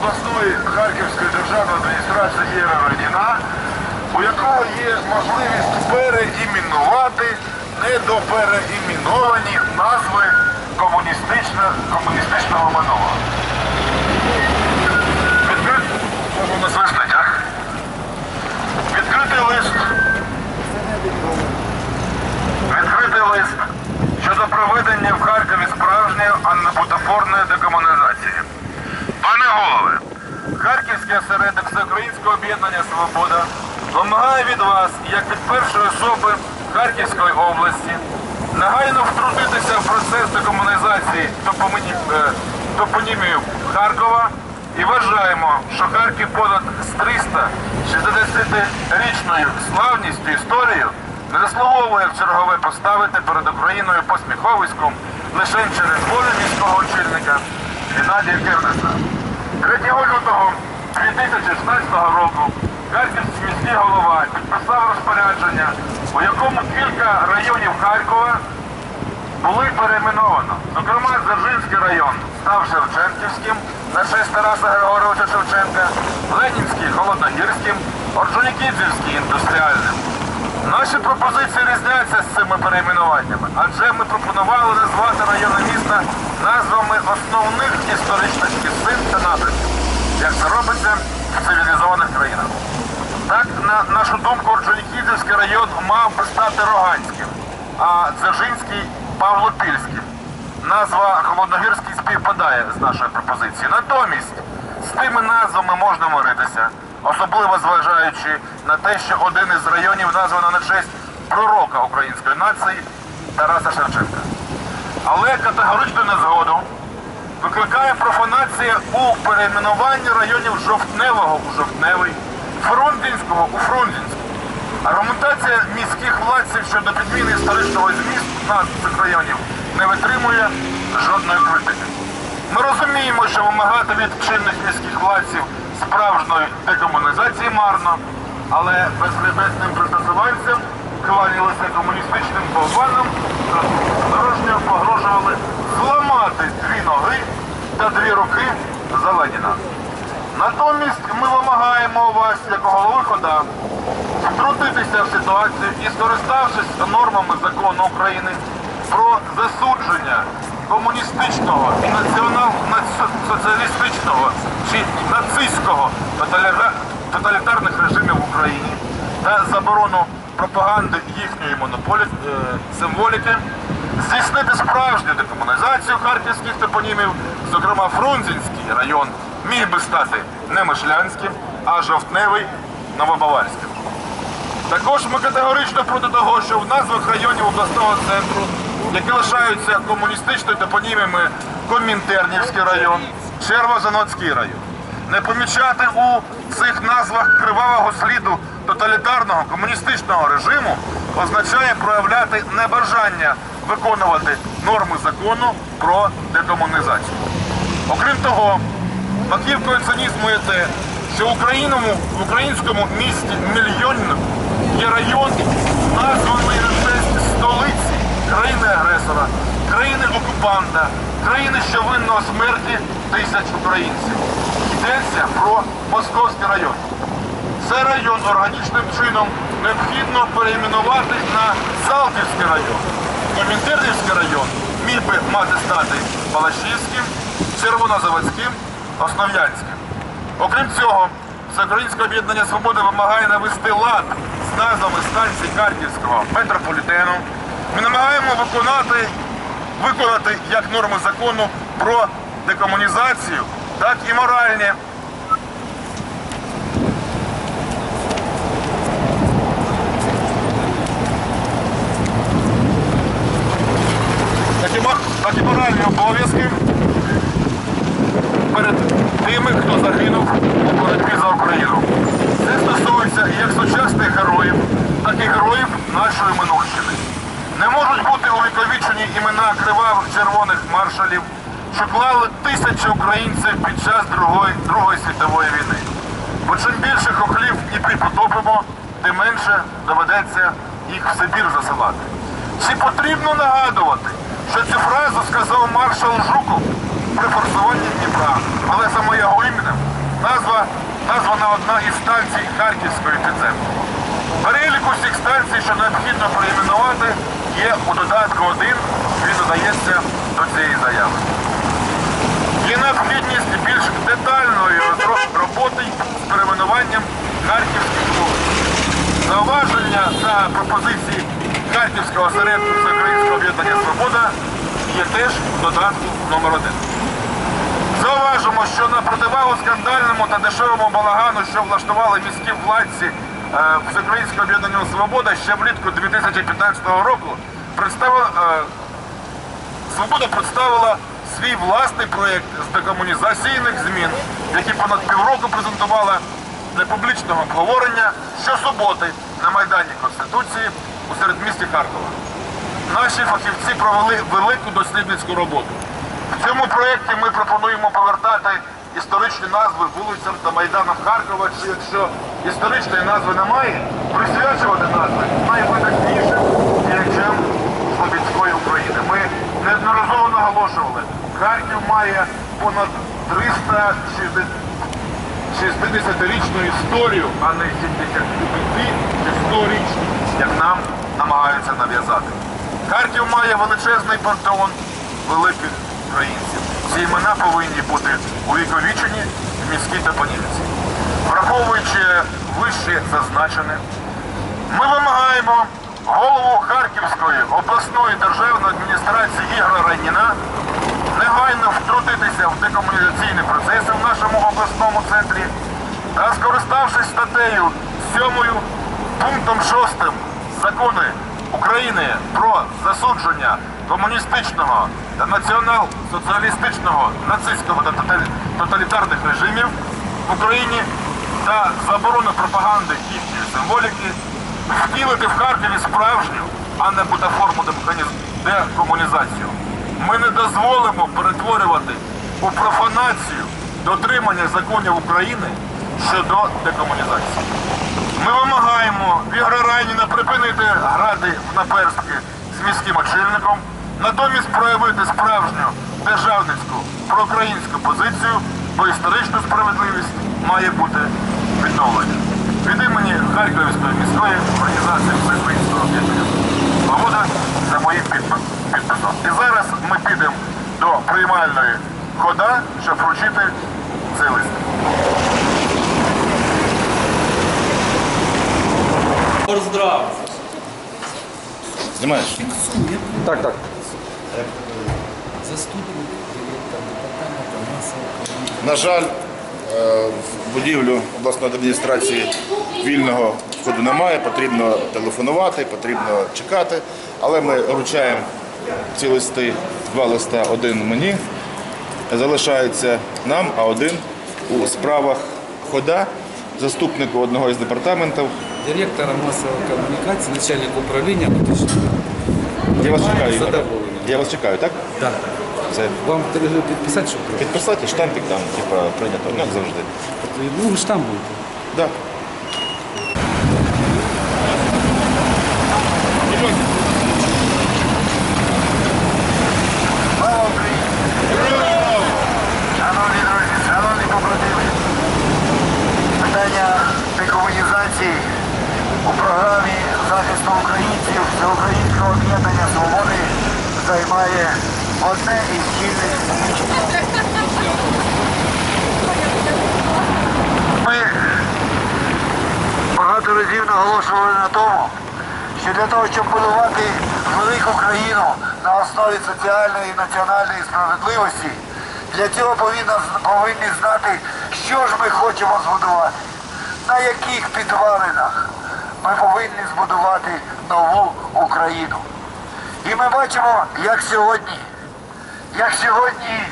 обласної Харківської державної адміністрації Єра Радіна, у якого є можливість переіменувати недопереіменовані назви комуністично- комуністичного минулого. А? Відкритий лист. Відкритий лист щодо проведення в Харкові справжньої аннебутафорної декомунізації. Пане голове, Харківський осередок Всеукраїнського об'єднання Свобода вимагає від вас, як від першої особи Харківської області, негайно втрутитися в процес декомунізації е, топонімію Харкова і вважаємо, що Харків понад з 360-річною славністю історією не заслуговує в чергове поставити перед Україною посміховиськом лише через волю міського очільника Геннадія Кернеса. 3 лютого 2016 року Харківський міський голова підписав розпорядження, у якому кілька районів Харкова були перейменовано. Зокрема, Дзержинський район став Шевченківським на честь Тараса Григоровича Шевченка, Ленінський Холодногірським, Орджонікідзівський індустріальним. Наші пропозиції різняться з цими перейменуваннями, адже ми пропонували назвати райони міста назвами основних історичних місцин та напрямків, як це робиться в цивілізованих країнах. Так, на нашу думку, Орджонікідзівський район мав би стати Роганським, а Дзержинський Павлопільським. Назва Холодногірський співпадає з нашою пропозицією. Натомість з тими назвами можна миритися, особливо зважаючи на те, що один із районів названо на честь пророка української нації Тараса Шевченка. Але категоричну незгоду викликає профанація у перейменуванні районів Жовтневого у Жовтневий, Фрунзенського у Фрунзенський. Аргументація міських владців щодо підміни історичного змісту назв цих районів не витримує жодної критики. Ми розуміємо, що вимагати від чинних міських владців справжньої декомунізації марно, але безхребетним пристосуванцям кланялися комуністичним болванам та дорожньо погрожували зламати дві ноги та дві руки за Леніна. Натомість ми вимагаємо вас, як голови ХОДА, втрутитися в ситуацію і скориставшись нормами закону України про засудження комуністичного і націонал соціалістичного чи нацистського тоталітарних режимів в Україні та заборону пропаганди їхньої монополі е, символіки, здійснити справжню декомунізацію харківських топонімів, зокрема Фрунзенський район міг би стати не Мишлянським, а Жовтневий Новобаварським. Також ми категорично проти того, що в назвах районів обласного центру, які лишаються комуністичними топонімами Комінтернівський район, Червозаноцький район, не помічати у цих назвах кривавого сліду тоталітарного комуністичного режиму означає проявляти небажання виконувати норми закону про декомунізацію. Окрім того, маківкою цинізму є те, що в українському місті мільйоннику є район, названий на столиці країни-агресора, країни-окупанта, країни, що винна у смерті тисяч українців. Йдеться про Московський район. Цей район органічним чином необхідно перейменувати на Салтівський район. Комінтернівський район міг би мати стати Балашівським, Червонозаводським, Основ'янським. Окрім цього, Всеукраїнське об'єднання Свобода вимагає навести лад з назвами станцій Харківського метрополітену. Ми намагаємо виконати, виконати як норми закону про декомунізацію, так і моральні так і, мо- так і моральні обов'язки перед тими, хто загинув у боротьбі за Україну. Це стосується як сучасних героїв, так і героїв нашої минувщини. кривавих червоних маршалів, що клали тисячі українців під час Другої, Другої світової війни. Бо чим більше хохлів в Дніпрі потопимо, тим менше доведеться їх в Сибір засилати. Чи потрібно нагадувати, що цю фразу сказав маршал Жуков при форсуванні Дніпра, але саме його іменем назва, названа одна із станцій Харківської підземки. Перелік усіх станцій, що необхідно перейменувати, є у додатку 1, він додається до цієї заяви. Є необхідність більш детальної роботи з перейменуванням харківських вулиць. Зауваження та пропозиції Харківського осередку Всеукраїнського об'єднання Свобода є теж в додатку номер 1 Зауважимо, що на противагу скандальному та дешевому балагану, що влаштували міські владці е, Всеукраїнського об'єднання Свобода ще влітку 2015 року, е, Свобода представила свій власний проєкт з декомунізаційних змін, який понад півроку презентувала для публічного обговорення щосуботи на Майдані Конституції у середмісті Харкова. Наші фахівці провели велику дослідницьку роботу. В цьому проєкті ми пропонуємо повертати історичні назви вулицям та майданам Харкова, чи якщо історичної назви немає, присвячувати назви найвидатнішим діячам Слобідської України. Ми неодноразово наголошували, Харків має понад 360 60-річну історію, а не 75-100-річну, як нам намагаються нав'язати. Харків має величезний пантеон великих українців. Ці імена повинні бути увіковічені в міській топоніміці. Враховуючи вище зазначене, ми вимагаємо голову Харківської обласної державної адміністрації Ігора Райніна негайно втрутитися в декомунізаційні процеси в нашому обласному центрі та скориставшись статтею 7 пунктом 6 закону України про засудження комуністичного та націонал-соціалістичного нацистського та тоталітарних режимів в Україні та заборону пропаганди їхньої символіки втілити в Харкові справжню, а не бутаформу декомунізацію. Ми не дозволимо перетворювати у профанацію дотримання законів України щодо декомунізації. Ми вимагаємо Ігоря Райніна припинити грати в наперстки з міським очільником, натомість проявити справжню державницьку проукраїнську позицію, бо історична справедливість має бути відновлена. Від імені Харківської міської організації Всеукраїнського об'єднання Свобода за моїм підписом. І зараз ми підемо до приймальної хода, щоб вручити цей лист. Поздрав! Знімаєш? Так, так. Заступник директора департаменту масової На жаль, е, в будівлю обласної адміністрації вільного входу немає, потрібно телефонувати, потрібно чекати. Але ми вручаємо ці листи, два листа, один мені. Залишається нам, а один у справах хода, заступнику одного із департаментів. директора масової комунікації, начальник управління внутрішнього. Я вас чекаю. Ігор. Я вас чекаю, так? Да. Це Вам треба підписати, щоб пройти? підписати штампик там, типа, прийнято, ну, як завжди. Ну, ви ж там будете. Да. Слава Україні! Шановні друзі, шановні побратими, питання декомунізації у програмі захисту українців Всеукраїнського об'єднання свободи займає одне із чільних місць. Ми багато разів наголошували на тому, що для того, щоб будувати велику країну на основі соціальної і національної справедливості, для цього повинна, повинні знати, що ж ми хочемо збудувати, на яких підвалинах ми повинні збудувати нову Україну. І ми бачимо, як сьогодні, як сьогодні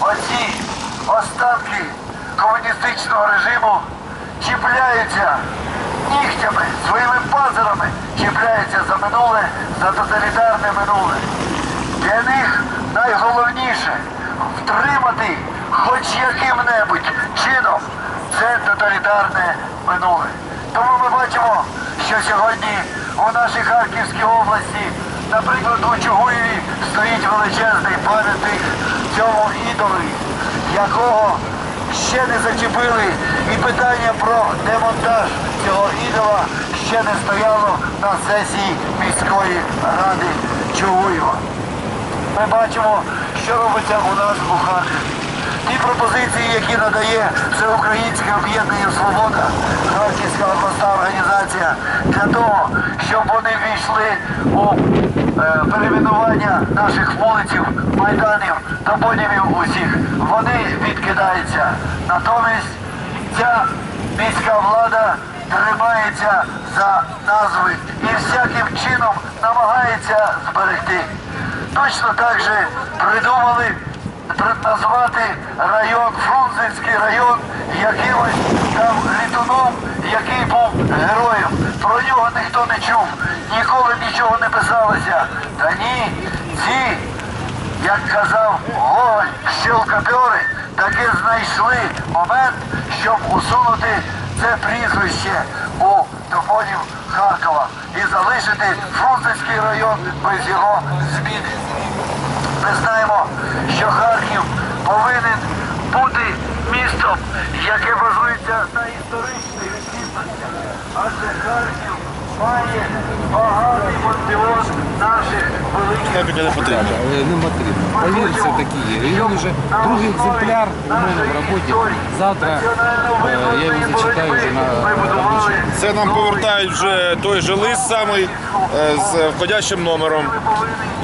оці останки комуністичного режиму чіпляються нігтями, своїми пазурами чіпляються за минуле, за тоталітарне минуле. Для них найголовніше втримати хоч яким-небудь чином це тоталітарне минуле. Тому ми бачимо, що сьогодні у нашій Харківській області, наприклад, у Чугуєві стоїть величезний пам'ятник цьому ідолі, якого ще не зачепили, і питання про демонтаж цього ідола ще не стояло на сесії міської ради Чугуєва. Ми бачимо, що робиться у нас у Харкові. Ті пропозиції, які надає Всеукраїнське об'єднання Свобода, Харківська обласна організація, для того, щоб вони війшли у е, перейменування наших вулиців, майданів, та топонімів усіх, вони відкидаються. Натомість ця міська влада тримається за назви і всяким чином намагається зберегти. Точно так же придумали при- назвати район, Фрунзенський район, якимось там літуном, який був героєм. Про нього ніхто не чув, ніколи нічого не писалося. Та ні, ці як казав Гоголь, щелкопьори таки знайшли момент, щоб усунути це прізвище у топонів Харкова і залишити Фрунзенський район без його зміни. Ми знаємо, що Харків повинен бути містом, яке базується на історичних цінностях. Адже Харків має багатий пантеон наших великих Так не потрібно. Не потрібно. Повірте, це такі є. І він вже другий екземпляр у мене в роботі. Завтра е, я його зачитаю вже на робочому. Це нам повертають вже той же лист самий е, з входящим номером.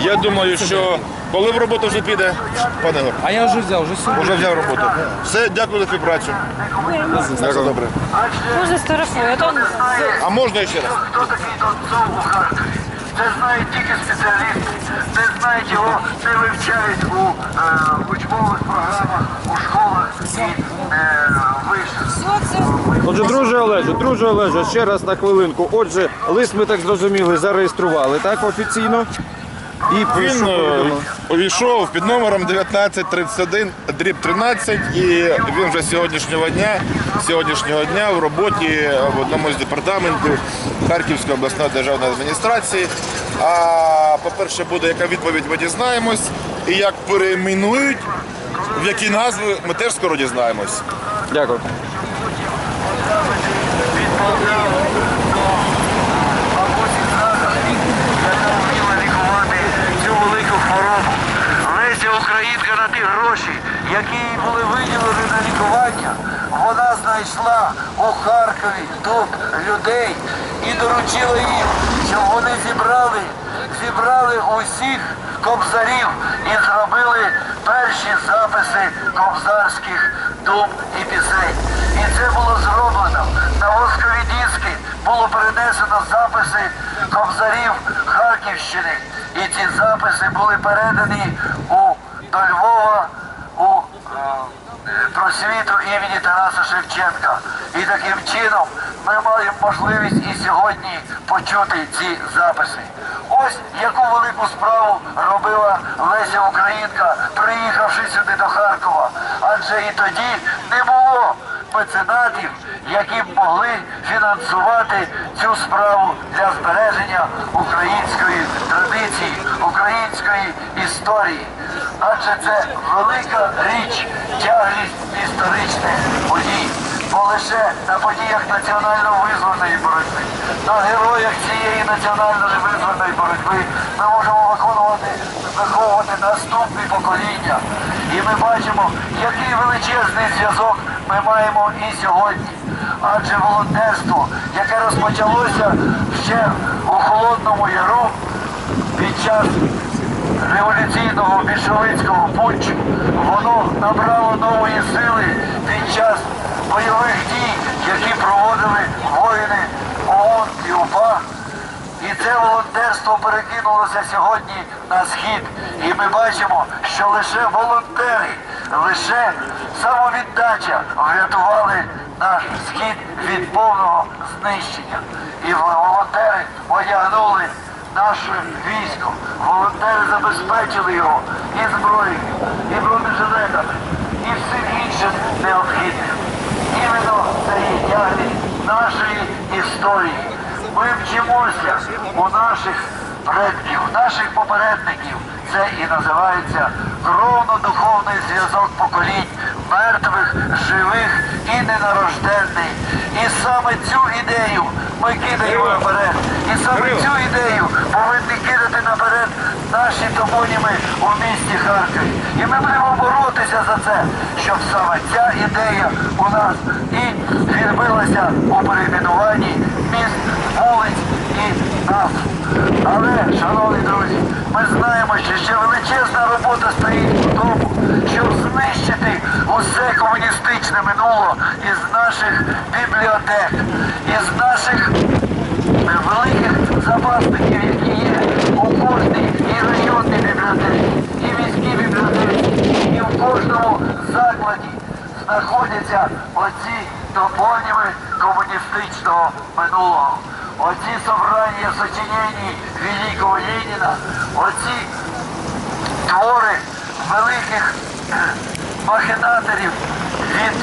Я думаю, що коли в роботу вже піде, пане Гор, А я вже взяв, вже сьогодні. вже взяв роботу. Все, дякую за співпрацю. Дякую. добре. Можна сфотографую, а то А можна ще раз? Хто такий Донцов у Харкові? Це знають тільки спеціалісти, це знають його, це вивчають у е, учбових програмах, у школах і е, вишах. Отже, друже Олеже, друже Олеже, ще раз на хвилинку. Отже, лист ми так зрозуміли, зареєстрували так офіційно. І Він е, повідомлення. Увійшов під номером 1931 дріб 13 і він вже сьогоднішнього дня, сьогоднішнього дня в роботі в одному з департаментів Харківської обласної державної адміністрації. А по-перше, буде яка відповідь, ми дізнаємось. І як перейменують, в які назви ми теж скоро дізнаємось. Дякую. Від Полтави до бабусі Захарі, яка вміла лікувати цю велику хворобу. Леся Українка на ті гроші, які їй були виділені на лікування, вона знайшла у Харкові тут людей і доручила їм, щоб вони зібрали, зібрали усіх кобзарів і зробили перші записи кобзарських дум і пісень. І це було зроблено. На воскові диски було перенесено записи кобзарів Харківщини. І ці записи були передані у, до Львова у е, просвіту імені Тараса Шевченка. І таким чином ми маємо можливість і сьогодні почути ці записи. Ось яку велику справу робила Леся Українка, приїхавши сюди до Харкова. Адже і тоді не було меценатів, які б могли фінансувати цю справу для збереження української традиції, української історії. Адже це велика річ, тяглість історичних подій. Бо лише на подіях національно-визвольної боротьби, на героях цієї національної визвольної боротьби ми можемо виконувати, виховувати наступні покоління. І ми бачимо, який величезний зв'язок ми маємо і сьогодні. Адже волонтерство, яке розпочалося ще у Холодному Яру під час революційного більшовицького путчу, воно набрало нової сили під час бойових дій, які проводили воїни ООН і УПА. І це волонтерство перекинулося сьогодні на схід. І ми бачимо, що лише волонтери, лише самовіддача врятували наш схід від повного знищення. І волонтери одягнули наш нашим військом. Волонтери забезпечили його і зброєю, і бронежилетами, і всім іншим необхідним. Іменно це є тягніть нашої історії. Ми вчимося у наших предків, наших попередників. Це і називається кровно-духовний зв'язок поколінь, мертвих, живих і ненарожденний. І саме цю ідею ми кидаємо наперед. І саме цю ідею повинні кидати наперед наші топоніми у місті Харкові. І ми будемо боротися за це, щоб саме ця ідея у нас і відбилася у перейменуванні міст, вулиць і назв. Але, шановні друзі, ми знаємо, що ще величезна робота стоїть у тому, щоб знищити усе комуністичне минуло із наших бібліотек, із наших великих запасників, які є у кожній і районній бібліотеці, і міській бібліотеці, і в кожному закладі знаходяться оці топоніми комуністичного минулого. Оці собрання сочинені Великого Леніна, оці твори великих махінаторів від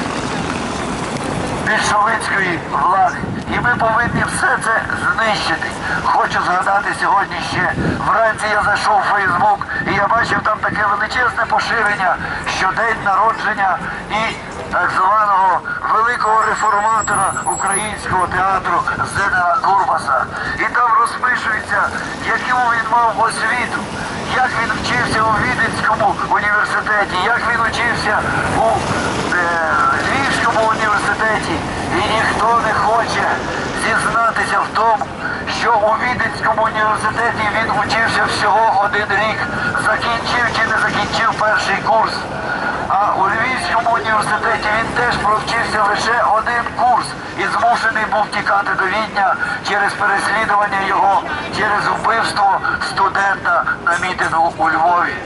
більшовицької влади. І ми повинні все це знищити. Хочу згадати сьогодні ще. Вранці я зайшов у Фейсбук і я бачив там таке величезне поширення, що день народження і так званого великого реформатора українського театру Зенера Курбаса. І там розпишується, яку він мав освіту, як він вчився у Віденському університеті, як він учився у е, Львівському університеті. І ніхто не хоче зізнатися в тому, що у Віденському університеті він учився всього один рік, закінчив чи не закінчив перший курс. А у Львівському університеті він теж провчився лише один курс і змушений був тікати до Відня через переслідування його, через вбивство студента на мітингу у Львові.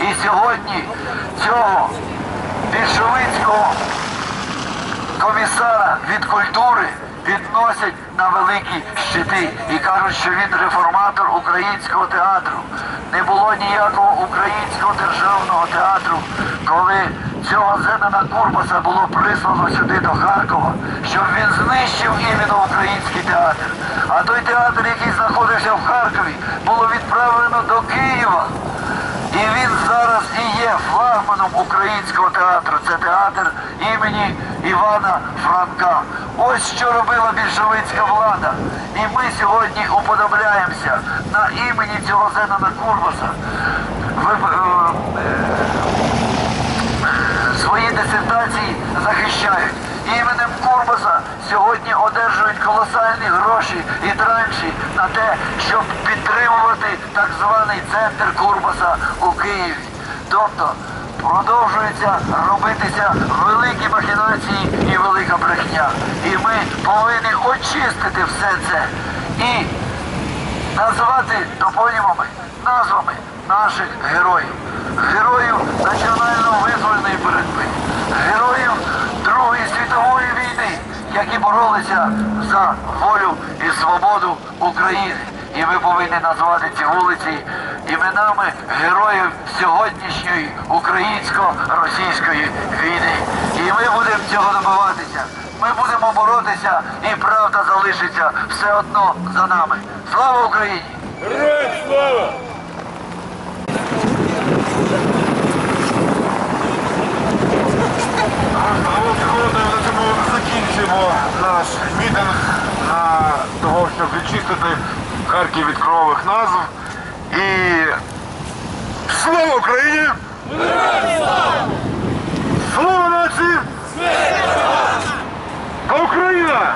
І сьогодні цього більшовицького комісара від культури відносять на великі щити і кажуть, що він реформатор українського театру. Не було ніякого українського державного театру, коли цього Зенена Курбаса було прислано сюди до Харкова, щоб він знищив іменно український театр. А той театр, який знаходився в Харкові, було відправлено до Києва. І він зараз і є флагманом українського театру. Це театр імені Івана Франка. Ось що робила більшовицька влада. І ми сьогодні уподобляємося на імені цього Зенона Курбаса. Е, е, свої дисертації захищають. Іменем Курбаса сьогодні одержують колосальні гроші і транші на те, щоб підтримувати так званий центр Курбаса у Києві. Тобто продовжуються робитися великі махінації і велика брехня. І ми повинні очистити все це і назвати топонімами, назвами наших героїв. Героїв національно-визвольної боротьби, героїв Другої світової війни, які боролися за волю і свободу України. І ми повинні назвати ці вулиці іменами героїв сьогоднішньої українсько-російської війни. І ми будемо цього добиватися. Ми будемо боротися, і правда залишиться все одно за нами. Слава Україні! На цьому закінчимо наш мітинг на того, щоб відчистити Харків від кровових назв. І слава Україні! Слава нації! Україна!